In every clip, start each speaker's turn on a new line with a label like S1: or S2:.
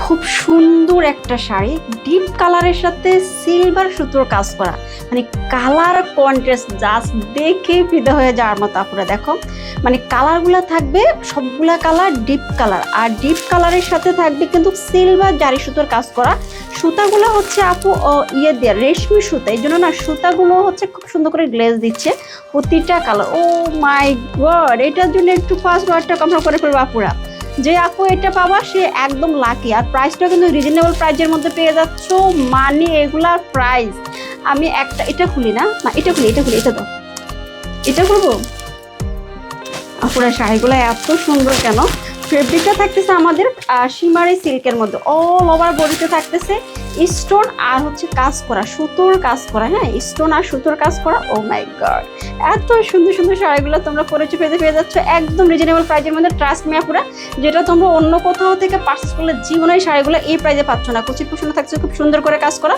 S1: খুব সুন্দর একটা শাড়ি, ডিপ কালারের সাথে সিলভার সুতোর কাজ করা। মানে কালার কন্ট্রাস্ট জাস্ট দেখে ফিদা হয়ে যাওয়ার মতো আপুরা দেখো। মানে কালারগুলো থাকবে, সবগুলা কালার ডিপ কালার। আর ডিপ কালারের সাথে থাকবে কিন্তু সিলভার জারি সুতোর কাজ করা। সুতাগুলো হচ্ছে আপু ইয়ে দেওয়া রেশমি সুতা। এই জন্য না সুতাগুলো হচ্ছে খুব সুন্দর করে গ্লেজ দিচ্ছে প্রতিটা কালার। ও মাই গড এটার জন্য একটু ফার্স্ট ওয়ার্ডটা কমপ্লিট করে ফেলব আপুরা। যে আপু এটা পাবা, সে একদম লাকি আর প্রাইসটা কিন্তু রিজনেবল প্রাইসের মধ্যে পেয়ে যাচ্ছ। মানে এগুলার প্রাইস আমি একটা, এটা খুলি না? না, এটা খুলি এটা খুলি, এটা দাও। এটা করব আপুরা শাড়িগুলো এত সুন্দর কেন? ফেব্রিকটা থাকতেছে আমাদের সীমারি সিল্কের মধ্যে। অল ওভার বডিতে থাকতেছে স্টোন আর হচ্ছে কাজ করা, সুতোর কাজ করা হ্যাঁ? স্টোন আর সুতোর কাজ করা ও মাই গড এত সুন্দর সুন্দর শাড়িগুলো তোমরা পরেছে, পেতে, পেয়ে যাচ্ছ, একদম রিজনেবল প্রাইজের মধ্যে। ট্রাস্ট মি আপুরা, যেটা তোমরা অন্য কোথাও থেকে পার্চেস করলে জীবনে এই শাড়িগুলো এই প্রাইজে পাচ্ছ না। কুচির কুচুনো থাকছে, খুব সুন্দর করে কাজ করা।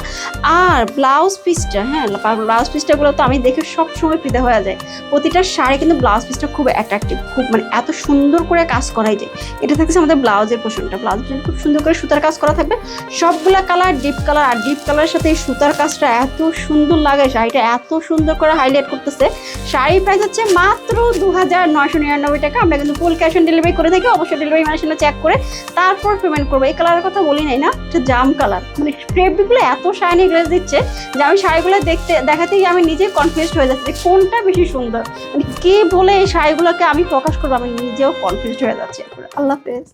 S1: আর ব্লাউজ পিসটা হ্যাঁ? ব্লাউজ পিসটাগুলো তো আমি দেখে সব সময় ফিদা হয়ে যায়। প্রতিটা শাড়ি কিন্তু ব্লাউজ পিসটা খুব অ্যাট্রাকটিভ খুব মানে এত সুন্দর করে কাজ করাই যায়। এটা থাকছে আমাদের ব্লাউজের পোষণটা ব্লাউজ খুব সুন্দর করে সুতার কাজ করা থাকবে। সবগুলা কালার ডিপ কালার আর ডিপ কালারের সাথে এই সুতার কাজটা এত সুন্দর লাগে, শাড়িটা এত সুন্দর করে হাইলাইট করতেছে। শাড়ির প্রাইস হচ্ছে মাত্র দু হাজার নয়শো নিরানব্বই টাকা। আমরা কিন্তু ফুল ক্যাশ অন ডেলিভারি করে থাকি, অবশ্যই ডেলিভারি মানে সেটা চেক করে তারপর পেমেন্ট করব। এই কালারের কথা বলি নাই না, এটা জাম কালার মানে ফেব্রিকগুলো এত শাইনি গ্লেজ দিচ্ছে যে আমি শাড়িগুলো দেখতে দেখাতে গিয়ে আমি নিজে কনফিউজ হয়ে যাচ্ছি যে কোনটা বেশি সুন্দর। মানে কে বলে এই শাড়িগুলোকে আমি প্রকাশ করব? আমি নিজেও কনফিউজ হয়ে যাচ্ছি আল্লাহ হাফেজ